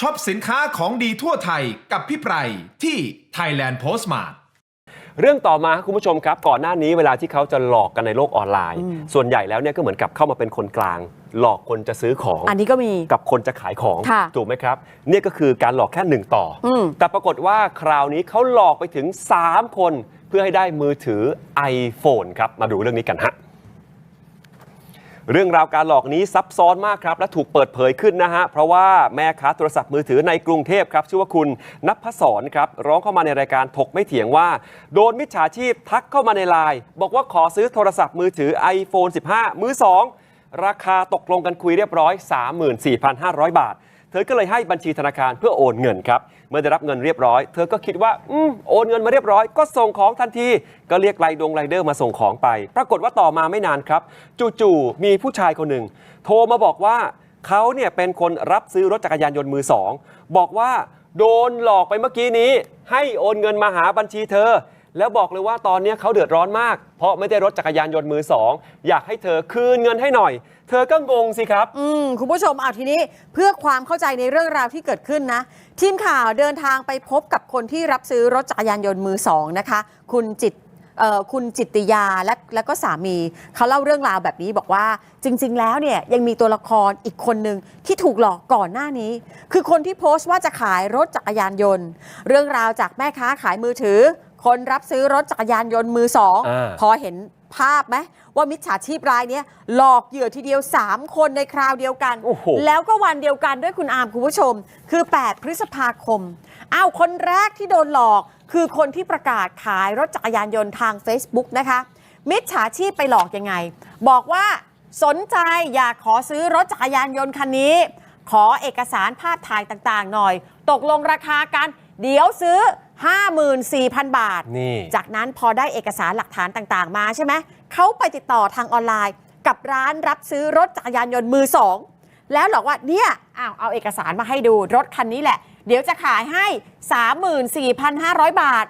ช็อปสินค้าของดีทั่วไทยกับพี่ไพรที่ Thailand Postmart เรื่องต่อมาคุณผู้ชมครับ ก่อนหน้านี้เวลาที่เขาจะหลอกกันในโลกออนไลน์ ส่วนใหญ่แล้วเนี่ยก็เหมือนกับเข้ามาเป็นคนกลาง หลอกคนจะซื้อของ อันนี้ก็มี กับคนจะขายของ ค่ะถูกไหมครับ เนี่ยก็คือการหลอกแค่หนึ่งต่ออม แต่ปรากฏว่าคราวนี้เขาหลอกไปถึง 3 คน เพื่อให้ได้มือถือ iPhone ครับ มาดูเรื่องนี้กันฮะ เรื่องราวการหลอกนี้ซับซ้อนมากครับและถูกเปิดเผยขึ้นนะฮะ เพราะว่าแม่ค้าโทรศัพท์มือถือในกรุงเทพครับ ชื่อว่าคุณนัพศรครับ ร้องเข้ามาในรายการถกไม่เถียงว่า โดนมิจฉาชีพทักเข้ามาในไลน์บอกว่าขอซื้อโทรศัพท์มือถือ iPhone 15 มือ 2 ราคาตกลงกันคุยเรียบร้อย 34,500 บาท ธอก็เลยให้บัญชีธนาคารเพื่อโอนเงินครับ เมื่อได้รับเงินเรียบร้อย เธอก็คิดว่าอืมโอนเงินมาเรียบร้อย ก็ส่งของทันที ก็เรียกไรดงไรเดอร์มาส่งของไป ปรากฏว่าต่อมาไม่นานครับ จู่ๆมีผู้ชายคนหนึ่ง โทรมาบอกว่าเขาเนี่ยเป็นคนรับซื้อรถจักรยานยนต์มือสอง บอกว่าโดนหลอกไปเมื่อกี้นี้ ให้โอนเงินมาหาบัญชีเธอ แล้วบอกเลยว่าตอนนี้เขาเดือดร้อนมาก เพราะไม่ได้รถจักรยานยนต์มือสองอยากให้เธอคืนเงินให้หน่อย เธอก็งงสิครับ อืมคุณผู้ชมเอาทีนี้เพื่อความเข้าใจในเรื่องราวที่เกิดขึ้นนะ ทีมข่าวเดินทางไปพบกับคนที่รับซื้อรถจักรยานยนต์มือสองนะคะ คุณจิตคุณจิตติยาและและก็สามี เขาเล่าเรื่องราวแบบนี้บอกว่าจริง ๆ แล้วเนี่ยยังมีตัวละครอีกคนหนึ่งที่ถูกหลอกก่อนหน้านี้ คือคนที่โพสต์ว่าจะขายรถจักรยานยนต์ เรื่องราวจากแม่ค้าขายมือถือ คนรับซื้อรถจักรยานยนต์มือสองอ่า พอเห็นภาพไหมว่ามิจฉาชีพรายเนี้ยหลอกเหยื่อทีเดียว 3 คนในคราวเดียวกัน โอ้โห แล้วก็วันเดียวกันด้วยคุณอามคุณผู้ชม คือ 8 พฤษภาคม อ้าวคนแรกที่โดนหลอก คือคนที่ประกาศขายรถจักรยานยนต์ทาง Facebook นะคะ มิจฉาชีพไปหลอกยังไง บอกว่าสนใจอยากขอซื้อรถจักรยานยนต์คันนี้ ขอเอกสารภาพถ่ายต่างๆ หน่อย ตกลงราคากัน เดี๋ยวซื้อ 54,000 บาท นี่ จากนั้นพอได้เอกสารหลักฐานต่างๆ มาใช่ไหม เขาไปติดต่อทางออนไลน์ กับร้านรับซื้อรถจักรยานยนต์มือสอง แล้วหลอกว่าเนี่ยอ้าวเอาเอกสารมาให้ดูรถคันนี้แหละ เดี๋ยวจะขายให้ 34,500 บาท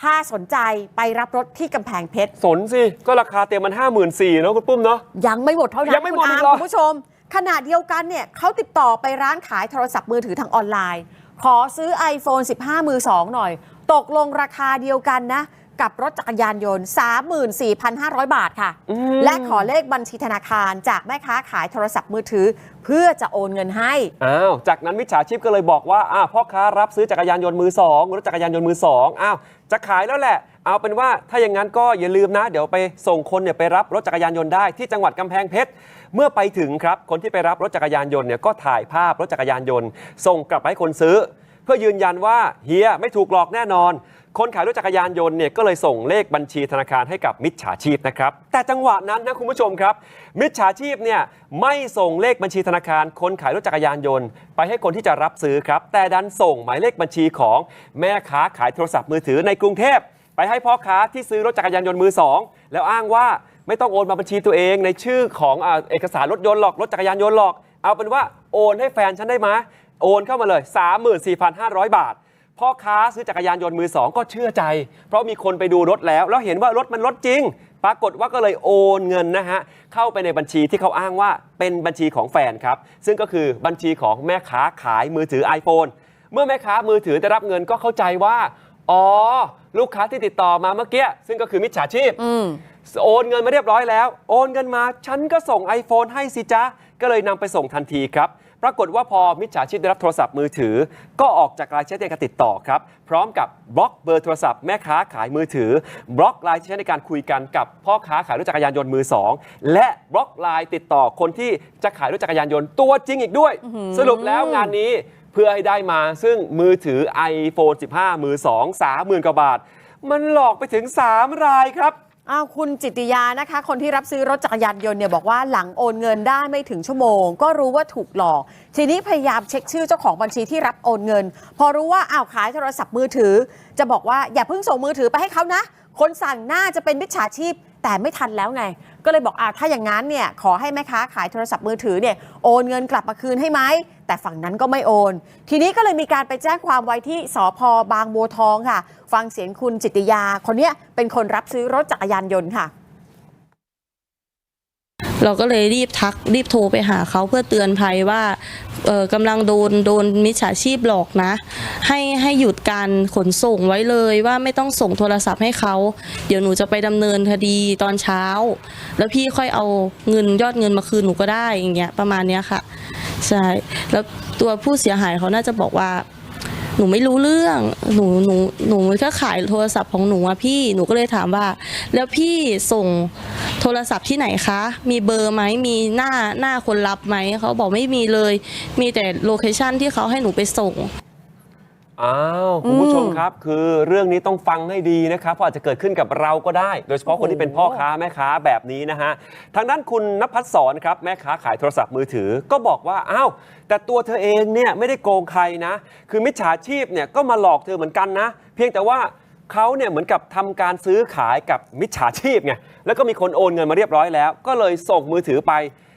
ถ้าสนใจไปรับรถที่กำแพงเพชร สนสิ ก็ราคาเต็มมัน 5 4 0 0 0เนาะคุณปุ้มเนาะ ยังไม่หมดเท่านั้ยันงไม่คุหมดณอีอากมเหรอ คุณผู้ชม ขณะเดียวกันเนี่ยเขาติดต่อไปร้านขายโทรศัพท์มือถือทางออนไลน์ ขอซื้อ iPhone 15 มือ 2 หน่อย ตกลงราคาเดียวกันนะ กับรถจักรยานยนต์ 34,500 บาทค่ะและขอเลขบัญชีธนาคารจากแม่ค้าขายโทรศัพท์มือถือ เพื่อจะโอนเงินให้ อ้าว จากนั้นมิจฉาชีพก็เลยบอกว่าอ้าวพ่อค้ารับซื้อจักรยานยนต์มือสองรถจักรยานยนต์มือสองอ้าว จะขายแล้วแหละ เอาเป็นว่าถ้าอย่างนั้นก็อย่าลืมนะ เดี๋ยวไปส่งคนเนี่ยไปรับรถจักรยานยนต์ได้ที่จังหวัดกำแพงเพชร เมื่อไปถึงครับคนที่ไปรับรถจักรยานยนต์เนี่ยก็ถ่ายภาพรถจักรยานยนต์ ส่งกลับไปให้คนซื้อ เพื่อยืนยันว่าเฮียไม่ถูกหลอกแน่นอน คนขายรถจักรยานยนต์เนี่ยก็เลยส่งเลขบัญชีธนาคารให้กับมิจฉาชีพนะครับแต่จังหวะนั้นนะคุณผู้ชมครับ มิจฉาชีพเนี่ยไม่ส่งเลขบัญชีธนาคาร คนขายรถจักรยานยนต์ ไปให้คนที่จะรับซื้อครับแต่ดันส่งหมายเลขบัญชีของแม่ค้าขายโทรศัพท์มือถือในกรุงเทพไปให้พ่อค้าที่ซื้อรถจักรยานยนต์มือสองแล้วอ้างว่า ไม่ต้องโอนมาบัญชีตัวเองในชื่อของอาเอกสารรถยนต์หรอกรถจักรยานยนต์หรอก เอาเป็นว่าโอนให้แฟนฉันได้ไหมโอนเข้ามาเลย 34,500 บาท พ่อค้าซื้อจักรยานยนต์มือสองก็เชื่อใจ เพราะมีคนไปดูรถแล้ว แล้วเห็นว่ารถมันรถจริง ปรากฏว่าก็เลยโอนเงินนะฮะ เข้าไปในบัญชีที่เขาอ้างว่าเป็นบัญชีของแฟนครับ ซึ่งก็คือบัญชีของแม่ค้าขายมือถือ iPhone เมื่อแม่ค้ามือถือได้รับเงินก็เข้าใจว่า อ๋อ ลูกค้าที่ติดต่อมาเมื่อกี้ซึ่งก็คือมิจฉาชีพ โอนเงินมาเรียบร้อยแล้ว โอนเงินมา ฉันก็ส่ง iPhone ให้สิจ๊ะก็เลยนำไปส่งทันทีครับ ปรากฏว่าพอมิจฉาชีพได้รับโทรศัพท์มือถือ ก็ออกจากรายใช้ในการติดต่อครับ พร้อมกับบล็อกเบอร์โทรศัพท์แม่ค้าขายมือถือ บล็อกไลน์ที่ใช้ในการคุยกันกับพ่อค้าขายรถจักรยานยนต์มือสองและบล็อกไลน์ติดต่อคนที่จะขายรถจักรยานยนต์ตัวจริงอีกด้วย สรุปแล้วงานนี้เพื่อให้ได้มาซึ่งมือถือ iPhone 15 มือ2 30,000กว่าบาท มันหลอกไปถึง 3 รายครับ อ้าวคุณจิตติยานะคะ คนที่รับซื้อรถจักรยานยนต์เนี่ยบอกว่าหลังโอนเงินได้ไม่ถึงชั่วโมง ก็รู้ว่าถูกหลอก ทีนี้พยายามเช็คชื่อเจ้าของบัญชีที่รับโอนเงิน พอรู้ว่าอ้าวขายโทรศัพท์มือถือ จะบอกว่าอย่าเพิ่งส่งมือถือไปให้เขานะ คนสั่งน่าจะเป็นมิจฉาชีพ แต่ไม่ทันแล้วไง ก็เลยบอกอ่าถ้าอย่างนั้นเนี่ยขอให้แม่ค้าขายโทรศัพท์มือถือเนี่ยโอนเงินกลับมาคืนให้ไหม แต่ฝั่งนั้นก็ไม่โอน ทีนี้ก็เลยมีการไปแจ้งความไว้ที่สพบางบัวทองค่ะ ฟังเสียงคุณจิตติยา คนนี้เป็นคนรับซื้อรถจักรยานยนต์ค่ะ เราก็เลยรีบทักรีบโทรไปหาเขาเพื่อเตือนภัยว่าเออกำลังโดนโดนมิจฉาชีพหลอกนะ ให้ให้หยุดการขนส่งไว้เลยว่าไม่ต้องส่งโทรศัพท์ให้เขา เดี๋ยวหนูจะไปดำเนินคดีตอนเช้า แล้วพี่ค่อยเอาเงินยอดเงินมาคืนหนูก็ได้อย่างเงี้ยประมาณเนี้ยค่ะ ใช่ แล้วตัวผู้เสียหายเขาน่าจะบอกว่า หนูไม่รู้เรื่อง หนูหนูหนูแค่ขายโทรศัพท์ของหนูอะพี่หนูก็เลยถามว่า แล้วพี่ส่งโทรศัพท์ที่ไหนคะ มีเบอร์ไหมมีหน้าหน้าคนรับไหมเขาบอกไม่มีเลย มีแต่โลเคชันที่เขาให้หนูไปส่ง อ้าวคุณผู้ชมครับ คือเรื่องนี้ต้องฟังให้ดีนะครับเพราะอาจจะเกิดขึ้นกับเราก็ได้ โดยเฉพาะคนที่เป็นพ่อค้าแม่ค้าแบบนี้นะฮะทางด้านคุณนภัสสรครับแม่ค้าขายโทรศัพท์มือถือก็บอกว่าอ้าวแต่ตัวเธอเองเนี่ยไม่ได้โกงใครนะ คือมิจฉาชีพเนี่ยก็มาหลอกเธอเหมือนกันนะ เพียงแต่ว่าเขาเนี่ยเหมือนกับทำการซื้อขายกับมิจฉาชีพไงแล้วก็มีคนโอนเงินมาเรียบร้อยแล้ว ก็เลยส่งมือถือไป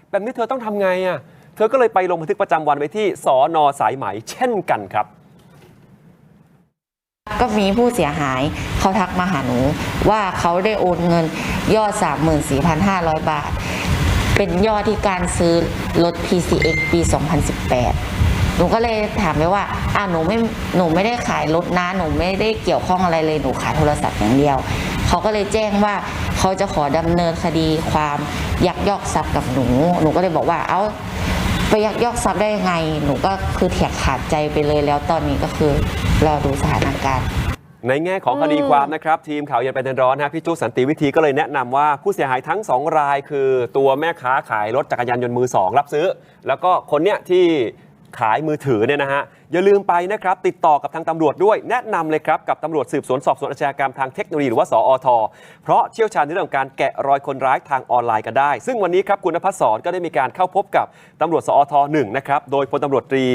แบบนี้เธอต้องทำไงอะเธอก็เลยไปลงบันทึกประจำวันไว้ที่สอนอสายไหมเช่นกันครับ ก็มีผู้เสียหายเขาทักมาหาหนู ว่าเขาได้โอนเงินยอด 34,500 บาท เป็นยอดที่การซื้อรถ PCX ปี 2018 หนูก็เลยถามไปว่าอ้าหนูไม่หนูไม่ได้ขายรถนะหนูไม่ได้เกี่ยวข้องอะไรเลยหนูขายโทรศัพท์อย่างเดียวเขาก็เลยแจ้งว่าเขาจะขอดำเนินคดีความยักยอกทรัพย์กับหนู หนูก็เลยบอกว่าเอ้า ไปยักยอกทรัพย์ได้ยังไง หนูก็คือเถียงขาดใจไปเลยแล้วตอนนี้ก็คือรอดูสถานการณ์ ในแง่ของคดีความนะครับ ทีมข่าวเย็นประเด็นร้อนนะพี่จุ๊สันติวิธีก็เลยแนะนำว่าผู้เสียหายทั้ง 2 รายคือตัวแม่ค้าขายรถจักรยานยนต์มือ 2 รับซื้อ แล้วก็คนเนี้ยที่ขายมือถือเนี่ยนะฮะ อย่าลืมไปนะครับติดต่อกับทางตำรวจด้วยแนะนำเลยครับกับตำรวจสืบสวนสอบสวนอาชญากรรมทางเทคโนโลยีหรือว่าสอท เพราะเชี่ยวชาญในเรื่องของการแกะรอยคนร้ายทางออนไลน์กันได้ ซึ่งวันนี้ครับคุณนภัสสรก็ได้มีการเข้าพบกับตำรวจสอทหนึ่งนะครับโดยพลตำรวจตรี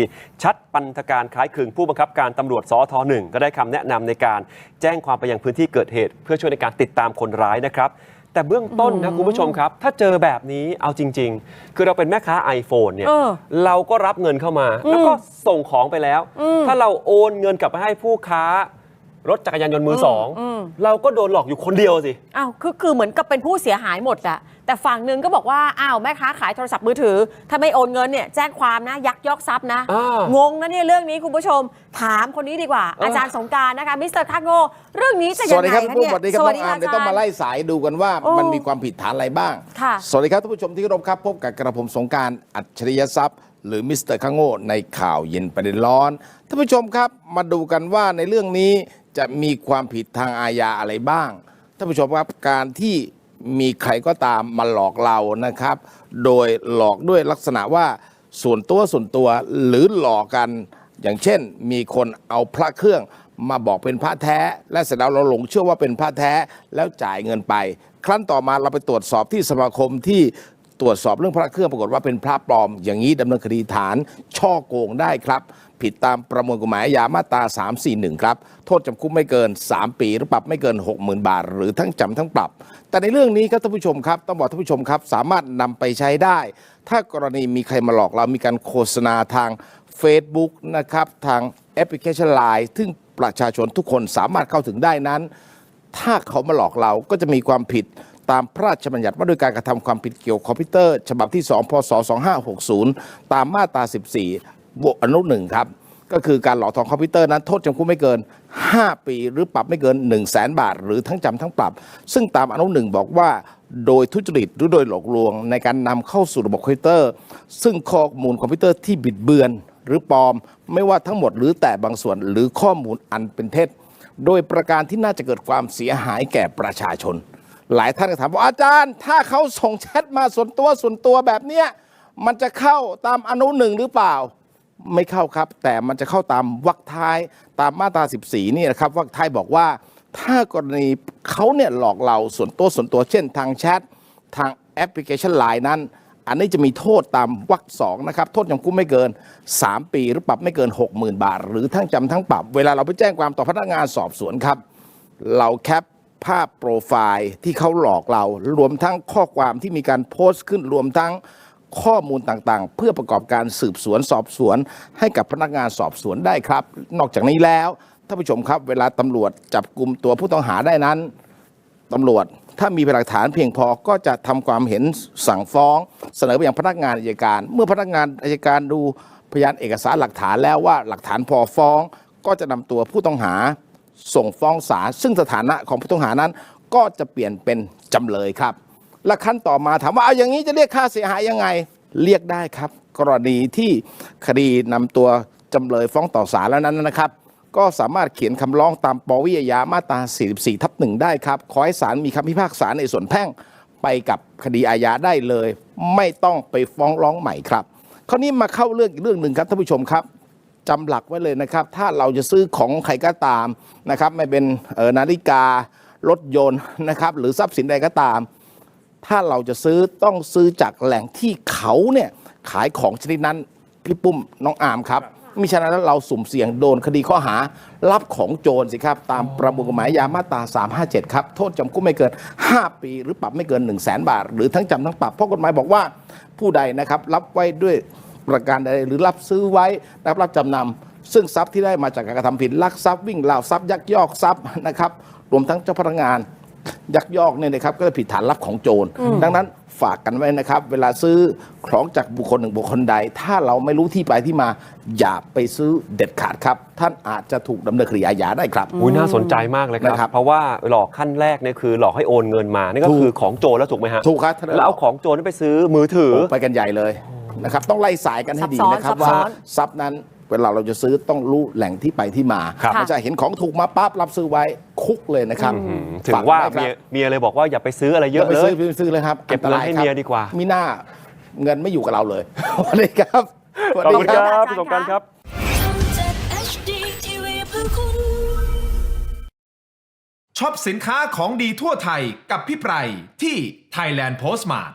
ชัดปันธการคล้ายคลึงผู้บังคับการตำรวจสอทหนึ่งก็ได้คำแนะนำในการแจ้งความไปยังพื้นที่เกิดเหตุ เพื่อช่วยในการติดตามคนร้ายนะครับ แต่เบื้องต้นนะคุณผู้ชมครับ ถ้าเจอแบบนี้เอาจริง ๆ คือเราเป็นแม่ค้า iPhone เนี่ยเออเราก็รับเงินเข้ามา แล้วก็ส่งของไปแล้วถ้าเราโอนเงินกลับไปให้ผู้ค้ารถจักรยานยนต์มือสองอืม เราก็โดนหลอกอยู่คนเดียวสิ อ้าวคือคือเหมือนกับเป็นผู้เสียหายหมดอะ แต่ฝั่งหนึ่งก็บอกว่าอ้าวแม่ค้าขายโทรศัพท์มือถือ ถ้าไม่โอนเงินเนี่ยแจ้งความนะยักยอกทรัพย์นะอ่างงงนะเนี่ยเรื่องนี้คุณผู้ชม ถามคนนี้ดีกว่าเออออาจารย์สงกรารนะคะมิสเตอร์คาโงเรื่องนี้จะสยังวัสดีไงครับคะผู้เนี่ยสวัสดีครับน้องอาร์มเดี๋ยวต้องมาไล่จรย์สายดูกันว่าโอ้มันมีความผิดฐานอะไรบ้าง ค่ะ สวัสดีครับท่านผู้ชมที่เคารพครับ พบกับกระผมสงกรารอัจฉริยทรัพย์ หรือมิสเตอร์ข้างโง่ในข่าวเย็นประเด็นร้อนท่านผู้ชมครับ มาดูกันว่าในเรื่องนี้จะมีความผิดทางอาญาอะไรบ้างท่านผู้ชมครับการที่ มีใครก็ตามมาหลอกเรานะครับ โดยหลอกด้วยลักษณะว่าส่วนตัวส่วนตัวหรือหลอกกัน อย่างเช่น มีคนเอาพระเครื่องมาบอกเป็นพระแท้ และเสร็จแล้วเราหลงเชื่อว่าเป็นพระแท้แล้วจ่ายเงินไป ครั้นต่อมาเราไปตรวจสอบที่สมาคมที่ ตรวจสอบเรื่องพระเครื่องปรากฏว่าเป็นพระปลอม อย่างนี้ดำเนินคดีฐาน ช่อโกงได้ครับ ผิดตามประมวลกฎหมายอาญามาตรา 341 ครับ โทษจำคุกไม่เกิน 3 ปี หรือปรับไม่เกิน 60,000 บาท หรือทั้งจำทั้งปรับ แต่ในเรื่องนี้ครับท่านผู้ชมครับ ต้องบอกท่านผู้ชมครับ สามารถนำไปใช้ได้ ถ้ากรณีมีใครมาหลอกเรามีการโฆษณาทาง Facebook นะครับทางแอปพลิเคชัน Line ซึ่งประชาชนทุกคนสามารถเข้าถึงได้นั้น ถ้าเขามาหลอกเราก็จะมีความผิด ตามพระราชบัญญัติว่าด้วยการกระทำความผิดเกี่ยวกับคอมพิวเตอร์ ฉบับที่ 2 พศ 2560 ตามมาตรา 14บวกอนุหนึ่งครับ ก็คือการหลอกทองคอมพิวเตอร์นั้นโทษจำคุกไม่เกิน 5 ปีหรือปรับไม่เกิน 1 0 0 0 0แบาท หรือทั้งจำทั้งปรับ ซึ่งตามอนุหนึ่งบอกว่าโดยทุจริตหรือโดยหลอกลวง ในการนำเข้าสู่ระบบคอมพิวเตอร์ ซึ่งข้อมูลคอมพิวเตอร์ที่บิดเบือนหรือปลอม ไม่ว่าทั้งหมดหรือแต่บางส่วนหรือข้อมูลอันเป็นเท็จโดยประการที่น่าจะเกิดความเสียหายแก่ประชาชน หลายท่านก็ถามว่าอาจารย์ ถ้าเขาส่งแชทมาส่วนตัวส่วนตัวแบบเนี้ยมันจะเข้าตามอนุหนึ่งหรือเปล่า ไม่เข้าครับ แต่มันจะเข้าตามวรรคท้ายตามมาตรา 14 นี่นะครับวรรคท้ายบอกว่า ถ้ากรณีเขาเนี่ยหลอกเราส่วนตัวส่วนตัวเช่น ทางแชททางแอปพลิเคชันไลน์นั้น อันนี้จะมีโทษตามวรรคสองนะครับ โทษจำคุกไม่เกิน 3 ปีหรือปรับไม่เกิน 60,000 บาท หรือทั้งจำทั้งปรับ เวลาเราไปแจ้งความต่อพนักงานสอบสวนครับ เราแคป ภาพโปรไฟล์ที่เขาหลอกเรา รวมทั้งข้อความที่มีการโพสต์ขึ้นรวมทั้งข้อมูลต่างๆ เพื่อประกอบการสืบสวนสอบสวน ให้กับพนักงานสอบสวนได้ครับ นอกจากนี้แล้วท่านผู้ชมครับเวลาตำรวจจับกลุ่มตัวผู้ต้องหาได้นั้นตำรวจถ้ามีพยานหลักฐานเพียงพอก็จะทำความเห็นสั่งฟ้อง เสนอไปยังพนักงานอัยการ เมื่อพนักงานอัยการดูพยานเอกสารหลักฐานแล้วว่าหลักฐานพอฟ้อง ก็จะนำตัวผู้ต้องหา ส่งฟ้องศาลซึ่งสถานะของผู้ต้องหานั้น ก็จะเปลี่ยนเป็นจำเลยครับ และขั้นต่อมาถามว่าเอาอย่างนี้จะเรียกค่าเสียหายยังไงเรียกได้ครับ กรณีที่คดีนำตัวจำเลยฟ้องต่อศาลแล้วนั้นนะครับ ก็สามารถเขียนคำร้องตามปวิยยามาตรา 44 ทับหนึ่งได้ครับ ขอให้ศาลมีคำพิพากษาในส่วนแพ่งไปกับคดีอาญาได้เลย ไม่ต้องไปฟ้องร้องใหม่ครับ คราวนี้มาเข้าเรื่องอีกเรื่องหนึ่งครับท่านผู้ชมครับ จำหลักไว้เลยนะครับ ถ้าเราจะซื้อของใครก็ตามนะครับ ไม่เป็นออนาฬิการถยนต์นะครับ หรือทรัพย์สินใดก็ตาม ถ้าเราจะซื้อต้องซื้อจากแหล่งที่เขาเนี่ยขายของชนิดนั้นพี่ปุ้มน้องอามครับมิฉะนั้นเราสุ่มเสี่ยงโดนคดีข้อหา รับของโจรสิครับ ตามประมวลกฎหมายยามาตรา 357 ครับ โทษจำคุกไม่เกิน 5 ปี หรือปรับไม่เกิน 1 0 0 0 0แบาท หรือทั้งจำทั้งปรับเพราะกฎหมายบอกว่าผู้ใดนะครับรับไว้ด้วย ประการใดหรือรับซื้อไว้รับรับจำนำซึ่งทรัพย์ที่ได้มาจากการกระทำผิดลักทรัพย์วิ่งราวทรัพย์ยักยอกทรัพย์นะครับรวมทั้งเจ้าพนักงานยักยอกเนี่ยนะครับก็จะผิดฐานรับของโจร ดังนั้นฝากกันไว้นะครับ เวลาซื้อของจากบุคคลหนึ่งบุคคลใด ถ้าเราไม่รู้ที่ไปที่มา อย่าไปซื้อเด็ดขาดครับ ท่านอาจจะถูกดำเนินคดีอาญาได้ครับอุ้ยน่าสนใจมากเลยคนะครัรับบเพราะว่าหลอกขั้นแรกเนี่ยคือหลอกให้โอนเงินมา นี่ก็ถูกคือของโจรแล้วถูกไหมฮะถูกครับท่านแล้วเอาของโจรนั้นไปซื้อมือถือโอ้ไปกันใหญ่เลย นะครับต้องไล่สายกันให้ดีนะครับซับซ้ว่าอนทรัพย์นั้นเวลาเราจะซื้อต้องรู้แหล่งที่ไปที่มาครับไม่ใช่เห็นของถูกมาปั๊บรับซื้อไว้คุกเลยนะครับอืมถึงว่าฝกไครับเมียเมียเลยบอกว่าอย่าไปซื้ออะไรเยอะไปเลซื้ยอไปซื้อเลยครับเก็บเงินให้อัตรเมียดีกว่ามีหน้าเงินไม่อยู่กับเราเลยสวัสดีครับสวัสขอบดีคุณคครับรับพี่สงกรารครับช่อง7 HD TV เพื่อคุณช็อปสินค้าของดีทั่วไทยกับพี่ไพรที่ Thailand Postmart